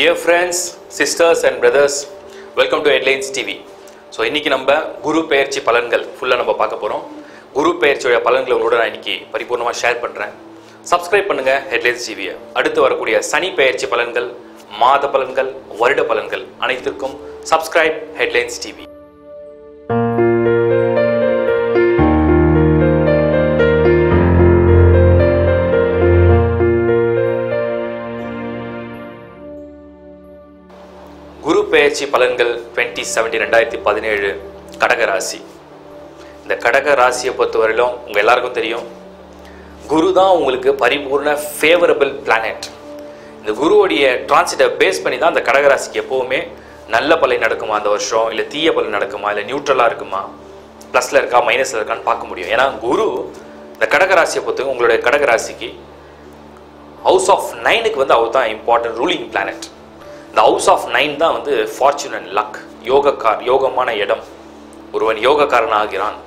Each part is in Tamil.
Dear friends sisters and brothers welcome to headlines TV so இன்றைக்கி நம்ம குரு பெயர்ச்சி பலன்கள் ஃபுல்லாக நம்ம பார்க்க போகிறோம் குரு பெயர்ச்சியோட பலன்களை உங்களோட நான் இன்னைக்கு பரிபூர்ணமாக ஷேர் பண்ணுறேன் சப்ஸ்கிரைப் பண்ணுங்க ஹெட்லைன்ஸ் டிவியை அடுத்து வரக்கூடிய சனி பெயர்ச்சி பலன்கள் மாத பலன்கள் வருட பலன்கள் அனைத்திற்கும் சப்ஸ்கிரைப் ஹெட்லைன்ஸ் டிவி பெயர்ச்சி பலன்கள் டுவெண்ட்டி செவன்டி ரெண்டாயிரத்தி பதினேழு கடக ராசி. இந்த கடக ராசியை பொறுத்தவரையிலும் உங்கள் எல்லாருக்கும் தெரியும் குரு தான் உங்களுக்கு பரிபூர்ண ஃபேவரபிள் பிளானட் இந்த குருவோடைய டிரான்சிட்டை பேஸ் பண்ணி தான் அந்த கடகராசிக்கு எப்போவுமே நல்ல பலை நடக்குமா அந்த வருஷம்? இல்லை தீய பலன் நடக்குமா? இல்லை நியூட்ரலாக இருக்குமா? ப்ளஸில் இருக்கா மைனஸில் இருக்கான்னு பார்க்க முடியும். ஏன்னா குரு இந்த கடக ராசியை பொறுத்தவரைக்கும் உங்களுடைய கடக ராசிக்கு ஹவுஸ் ஆஃப் நைனுக்கு வந்து அவர் தான் இம்பார்ட்டன்ட் ரூலிங் பிளானட் இந்த ஹவுஸ் ஆஃப் நைன் தான் வந்து ஃபார்ச்சூன் அண்ட் லக் யோகக்கார் யோகமான இடம். ஒருவன் யோகக்காரன் ஆகிறான்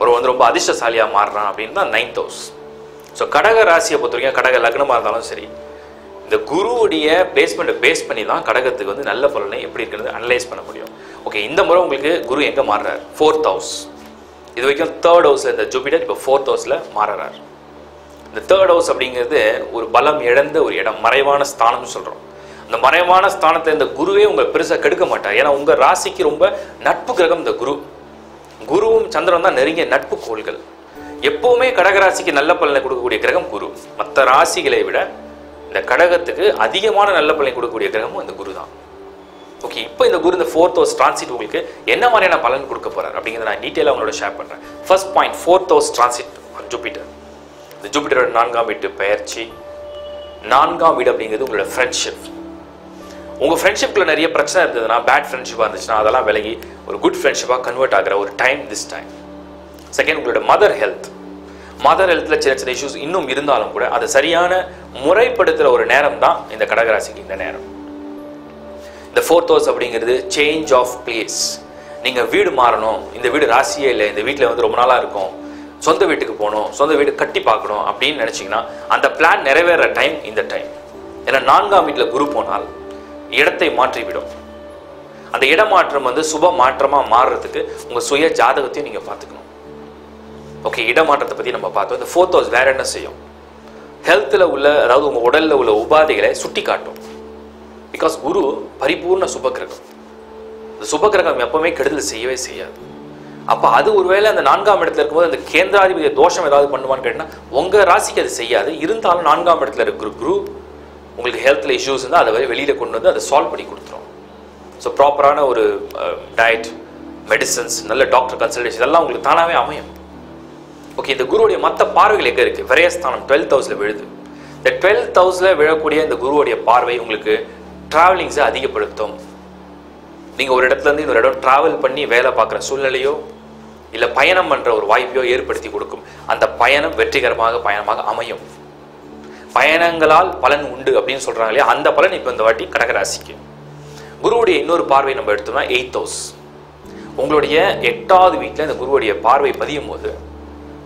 ஒருவன் வந்து ரொம்ப அதிர்ஷ்டசாலியாக மாறுறான் அப்படின்னு தான் நைன்த் ஹவுஸ் ஸோ கடக ராசியை பொறுத்த வரைக்கும் கடக லக்னமாக இருந்தாலும் சரி இந்த குருவுடைய பேஸ்மெண்ட்டை பேஸ் பண்ணி தான் கடகத்துக்கு வந்து நல்ல பலனை எப்படி இருக்கிறது அனலைஸ் பண்ண முடியும். ஓகே இந்த முறை உங்களுக்கு குரு எங்கே மாறுறார்? ஃபோர்த் ஹவுஸ் இது வரைக்கும் தேர்ட் ஹவுஸில் இந்த ஜூபிட்டர் இப்போ ஃபோர்த் ஹவுஸில் மாறுறார். இந்த தேர்ட் ஹவுஸ் அப்படிங்கிறது ஒரு பலம் இழந்த ஒரு இடம் மறைவான ஸ்தானம்னு சொல்கிறோம் இந்த மறைவான ஸ்தானத்தை இந்த குருவே உங்களை பெருசாக கெடுக்க மாட்டார். ஏன்னா உங்கள் ராசிக்கு ரொம்ப நட்பு கிரகம் இந்த குரு. குருவும் சந்திரன் தான் நெருங்கிய நட்பு கோள்கள். எப்பவுமே கடகராசிக்கு நல்ல பலனை கொடுக்கக்கூடிய கிரகம் குரு. மற்ற ராசிகளை விட இந்த கடகத்துக்கு அதிகமான நல்ல பலனை கொடுக்கக்கூடிய கிரகமும் இந்த குரு தான். ஓகே இப்போ இந்த குரு இந்த ஃபோர்த் ஹவுஸ் டிரான்சிட் உங்களுக்கு என்ன மாதிரியான பலன் கொடுக்க போகிறார் அப்படிங்கிறத நான் டீட்டெயிலாக உங்களோட ஷேர் பண்ணுறேன் first point fourth house transit Jupiter இந்த ஜூபிட்டரோட நான்காம் வீட்டு பெயர்ச்சி நான்காம் வீடு அப்படிங்கிறது உங்களோட ஃப்ரெண்ட்ஷிப் உங்கள் ஃப்ரெண்ட்ஷிப்பில் நிறைய பிரச்சனை இருந்ததுன்னா பேட் ஃப்ரெண்ட்ஷிப்பாக இருந்துச்சுன்னா அதெல்லாம் விலகி ஒரு குட் ஃப்ரெண்ட்ஷிப்பாக கன்வெர்ட் ஆகிற ஒரு டைம் திஸ் டைம் செகண்ட் உங்களோட மதர் ஹெல்த் மதர் ஹெல்த்தில் சின்ன சின்ன இஷ்யூஸ் இன்னும் இருந்தாலும் கூட அதை சரியான முறைப்படுத்துகிற ஒரு நேரம் தான் இந்த கடகராசிக்கு இந்த நேரம். இந்த ஃபோர்த் ஹவுஸ் அப்படிங்கிறது சேஞ்ச் ஆஃப் பிளேஸ் நீங்கள் வீடு மாறணும் இந்த வீடு ராசியே இல்லை இந்த வீட்டில் வந்து ரொம்ப நாளாக இருக்கும் சொந்த வீட்டுக்கு போகணும் சொந்த வீடு கட்டி பார்க்கணும் அப்படின்னு நினச்சிங்கன்னா அந்த பிளான் நிறைவேற டைம் இந்த டைம் ஏன்னா நான்காம் வீட்டில் குரு போனால் இடத்தை மாற்றிவிடும். அந்த இடமாற்றம் வந்து சுப மாற்றமாக மாறுறதுக்கு உங்கள் சுய ஜாதகத்தையும் நீங்கள் பார்த்துக்கணும். ஓகே இடமாற்றத்தை பற்றி நம்ம பார்த்தோம். இந்த ஃபோர்த் ஹவுஸ் வேற என்ன செய்யும்? ஹெல்த்தில் உள்ள அதாவது உங்கள் உடலில் உள்ள உபாதைகளை சுட்டி காட்டும் பிகாஸ் குரு பரிபூர்ண சுபகிரகம் இந்த சுபகிரகம் எப்பவுமே கெடுதல் செய்யவே செய்யாது. அப்போ அது ஒருவேளை அந்த நான்காம் இடத்துல இருக்கும்போது அந்த கேந்திராதிபதி தோஷம் ஏதாவது பண்ணுவான்னு கேட்டால் உங்கள் ராசிக்கு அது செய்யாது. இருந்தாலும் நான்காம் இடத்துல இருக்கிற குரு உங்களுக்கு ஹெல்த்தில் இஷ்யூஸ் இருந்தால் அதை வெளியில் கொண்டு வந்து அதை சால்வ் பண்ணி கொடுத்துரும். ஸோ ப்ராப்பரான ஒரு டயட் மெடிசன்ஸ் நல்ல டாக்டர் கன்சல்டேஷன் இதெல்லாம் உங்களுக்கு தானாகவே அமையும். ஓகே இந்த குருவுடைய மற்ற பார்வைகள் எங்கே இருக்குது விரயஸ்தானம் டுவெல்த் ஹவுஸில் விழுது. இந்த டுவெல்த் ஹவுஸில் விழக்கூடிய இந்த குருவுடைய பார்வை உங்களுக்கு ட்ராவலிங்ஸை அதிகப்படுத்தும். நீங்கள் ஒரு இடத்துலேருந்து இன்னொரு இடம் ட்ராவல் பண்ணி வேலை பார்க்குற சூழ்நிலையோ இல்லை பயணம் பண்ணுற ஒரு வாய்ப்பையோ ஏற்படுத்தி கொடுக்கும். அந்த பயணம் வெற்றிகரமாக பயணமாக அமையும். பயணங்களால் பலன் உண்டு அப்படின்னு சொல்கிறாங்க இல்லையா? அந்த பலன் இப்போ இந்த வாட்டி கடகராசிக்கு. குருவுடைய இன்னொரு பார்வை நம்ம எடுத்தோம்னா எயித் ஹவுஸ் உங்களுடைய எட்டாவது வீட்டில் இந்த குருவுடைய பார்வை பதியும் போது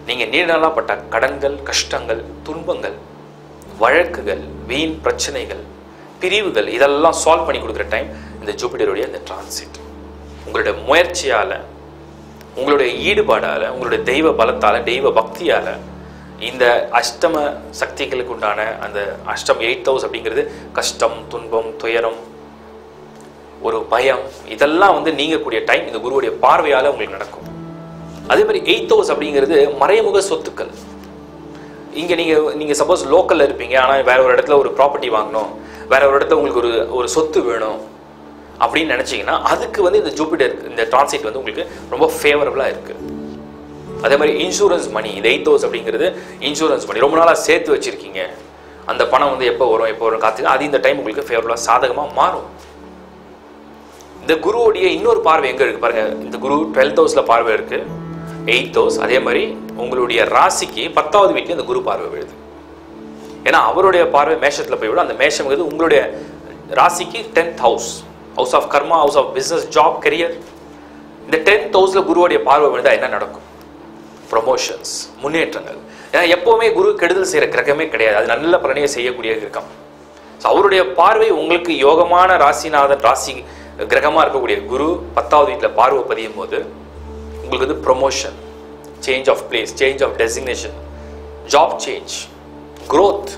நீங்கள் நீண்டலாப்பட்ட கடன்கள் கஷ்டங்கள் துன்பங்கள் வழக்குகள் வீண் பிரச்சனைகள் பிரிவுகள் இதெல்லாம் சால்வ் பண்ணி கொடுக்குற டைம் இந்த ஜூபிட்டருடைய இந்த டிரான்சிட் உங்களுடைய முயற்சியால் உங்களுடைய ஈடுபாடால் உங்களுடைய தெய்வ பலத்தால் தெய்வ பக்தியால் இந்த அஷ்டம சக்திகளுக்கு உண்டான அந்த அஷ்டம் எயிட் ஹவுஸ் அப்படிங்கிறது கஷ்டம் துன்பம் துயரம் ஒரு பயம் இதெல்லாம் வந்து நீங்கக்கூடிய டைம் இந்த குருவுடைய பார்வையால் உங்களுக்கு நடக்கும். அதே மாதிரி எயித் ஹவுஸ் அப்படிங்கிறது மறைமுக சொத்துக்கள். இங்கே நீங்கள் நீங்கள் சப்போஸ் லோக்கலில் இருப்பீங்க ஆனால் வேற ஒரு இடத்துல ஒரு ப்ராப்பர்ட்டி வாங்கணும் வேற ஒரு இடத்துல உங்களுக்கு ஒரு ஒரு சொத்து வேணும் அப்படின்னு நினச்சிங்கன்னா அதுக்கு வந்து இந்த ஜூபிட்டர் இந்த டிரான்சிட் வந்து உங்களுக்கு ரொம்ப ஃபேவரபுளாக இருக்குது அதே மாதிரி இன்சூரன்ஸ் மணி இந்த எயிட் ஹவுஸ் அப்படிங்கிறது இன்சூரன்ஸ் மணி ரொம்ப நாளாக சேர்த்து வச்சுருக்கீங்க. அந்த பணம் வந்து எப்போ வரும் எப்போ வரும் காத்து அது இந்த டைம் உங்களுக்கு ஃபேவரபுளாக சாதகமாக மாறும். இந்த குருவுடைய இன்னொரு பார்வை எங்கே இருக்குது பாருங்கள் இந்த குரு டுவெல்த் ஹவுஸில் பார்வை இருக்குது எயித் ஹவுஸ் அதே மாதிரி உங்களுடைய ராசிக்கு பத்தாவது வீட்டில் இந்த குரு பார்வை விழுது. ஏன்னா அவருடைய பார்வை மேஷத்தில் போய் விடும் அந்த மேஷம் உங்களுடைய ராசிக்கு tenth house house of karma house of business job career இந்த டென்த் ஹவுஸில் குருவுடைய பார்வை விழுந்தால் என்ன நடக்கும்? ப்ரொமோஷன்ஸ் முன்னேற்றங்கள். ஏன்னா எப்போவுமே குரு கெடுதல் செய்கிற கிரகமே கிடையாது. அது நல்ல பலனையை செய்யக்கூடிய கிரகம். ஸோ அவருடைய பார்வை உங்களுக்கு யோகமான ராசிநாதன் ராசி கிரகமாக இருக்கக்கூடிய குரு பத்தாவது வீட்டில் பார்வை பதியும் போது உங்களுக்கு வந்து promotion change of place change of designation job change growth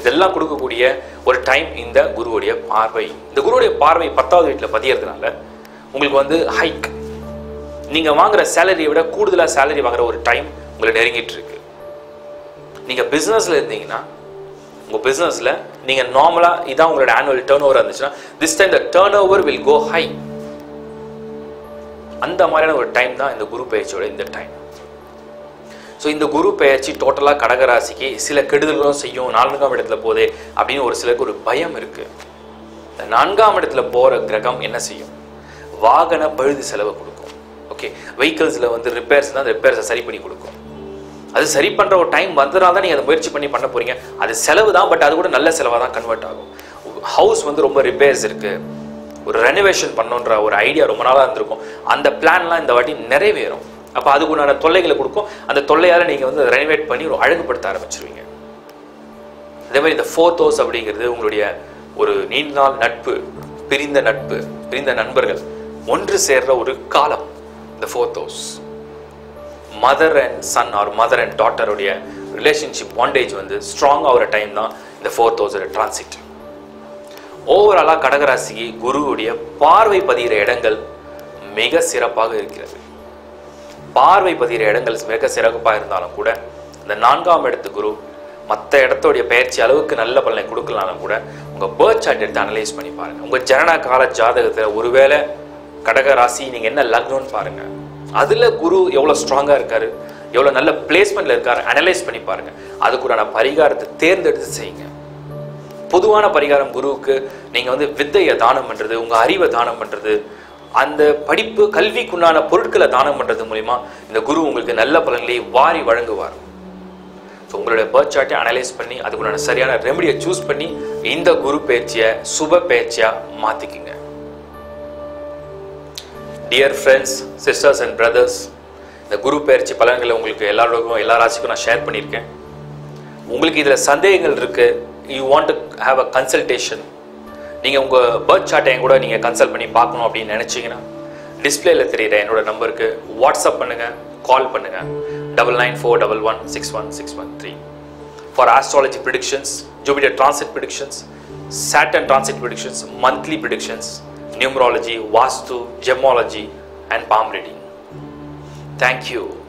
இதெல்லாம் கொடுக்கக்கூடிய ஒரு டைம் இந்த குருவுடைய பார்வை. இந்த குருவுடைய பார்வை பத்தாவது வீட்டில் பதியறதுனால உங்களுக்கு வந்து ஹைக் நீங்கள் வாங்குற சேலரியை விட கூடுதலாக சேலரி வாங்குற ஒரு டைம் உங்களை நெருங்கிட்டு இருக்கு. நீங்கள் பிஸ்னஸில் இருந்தீங்கன்னா உங்கள் பிஸ்னஸில் நீங்கள் நார்மலாக இதான் உங்களோட ஆனுவல் டேர்ன் ஓவர் இருந்துச்சுன்னா this time the turn over will go high அந்த மாதிரியான ஒரு டைம் தான் இந்த குரு பயிற்சியோட இந்த டைம் ஸோ இந்த குரு பெயர்ச்சி டோட்டலாக கடகராசிக்கு சில கெடுதல்களும் செய்யும். நான்காம் இடத்துல போதே அப்படின்னு ஒரு சிலருக்கு ஒரு பயம் இருக்குது இந்த நான்காம் இடத்துல போகிற கிரகம் என்ன செய்யும்? வாகன பழுது செலவு கொடுக்கும். ஓகே வெஹிக்கிள்ஸில் வந்து ரிப்பேர்ஸ் தான் அந்த ரிப்பேர்ஸை சரி பண்ணி கொடுக்கும். அது சரி பண்ணுற ஒரு டைம் வந்ததுனால தான் நீங்கள் அதை முயற்சி பண்ணி பண்ண போறீங்க. அது செலவு தான் பட் அது கூட நல்ல செலவாக தான் கன்வெர்ட் ஆகும். ஹவுஸ் வந்து ரொம்ப ரிப்பேர்ஸ் இருக்கு. ஒரு ரெனோவேஷன் பண்ணுன்ற ஒரு ஐடியா ரொம்ப நாளாக இருந்திருக்கும். அந்த பிளான்லாம் இந்த வாட்டி நிறைவேறும். அப்போ அதுக்குண்டான தொல்லைகளை கொடுக்கும். அந்த தொல்லையால் நீங்கள் வந்து ரெனோவேட் பண்ணி ஒரு அழகுபடுத்த ஆரம்பிச்சிருவீங்க. அதே மாதிரி இந்த ஃபோர்த் ஹவுஸ் அப்படிங்கிறது உங்களுடைய ஒரு நீண்ட நாள் நட்பு பிரிந்த நட்பு பிரிந்த நண்பர்கள் ஒன்று சேர்ற ஒரு காலம். இந்த fourth house mother and son or mother and டாட்டருடைய relationship bondage வந்து ஸ்ட்ராங் ஆகிற டைம் தான் இந்த ஃபோர்த் ஹவுஸோட டிரான்சிட் ஓவராலாக கடகராசிக்கு குருவுடைய பார்வை பதிகிற இடங்கள் மிக சிறப்பாக இருக்கிறது. பார்வை பதிகிற இடங்கள் மிக சிறப்பாக இருந்தாலும் கூட இந்த நான்காம் இடத்து குரு மற்ற இடத்தோடைய பயிற்சி அளவுக்கு நல்ல பலனை கொடுக்கலனாலும் கூட உங்கள் பேர்த் சார்ட் எடுத்து அனலைஸ் பண்ணி பாருங்கள் உங்கள் ஜனன கால ஜாதகத்தில் ஒருவேளை கடக ராசி நீங்கள் என்ன லக்னம்னு பாருங்க. அதில் குரு எவ்வளோ ஸ்ட்ராங்காக இருக்காரு எவ்வளோ நல்ல பிளேஸ்மெண்ட்ல இருக்காரு அனலைஸ் பண்ணி பாருங்க. அதுக்குண்டான பரிகாரத்தை தேர்ந்தெடுத்து செய்யுங்க. பொதுவான பரிகாரம் குருவுக்கு நீங்க வந்து வித்தையை தானம் பண்றது உங்க அறிவை தானம் பண்றது அந்த படிப்பு கல்விக்குண்டான பொருட்களை தானம் பண்றது மூலிமா இந்த குரு உங்களுக்கு நல்ல பலன்களை வாரி வழங்குவார். ஸோ உங்களுடைய பர்த் சார்ட்டை அனலைஸ் பண்ணி அதுக்குண்டான சரியான ரெமடியை சூஸ் பண்ணி இந்த குரு பேச்சியை சுப பேச்சியாக மாற்றிக்கிங்க dear friends sisters and brothers இந்த குரு பயிற்சி பலன்களை உங்களுக்கு எல்லாருக்கும் எல்லா ராசிக்கும் நான் ஷேர் பண்ணியிருக்கேன். உங்களுக்கு இதில் சந்தேகங்கள் இருக்குது you want to have a consultation நீங்கள் உங்கள் பர்த் சார்ட்டை கூட நீங்கள் கன்சல்ட் பண்ணி பார்க்கணும் அப்படின்னு நினச்சிங்கன்னா டிஸ்பிளேல தெரியுற என்னோட நம்பருக்கு வாட்ஸ்அப் பண்ணுங்கள் கால் பண்ணுங்கள் double nine four double one six one six one three for astrology predictions Jupiter transit predictions Saturn transit predictions monthly predictions numerology, Vastu, gemology, and palm reading. Thank you.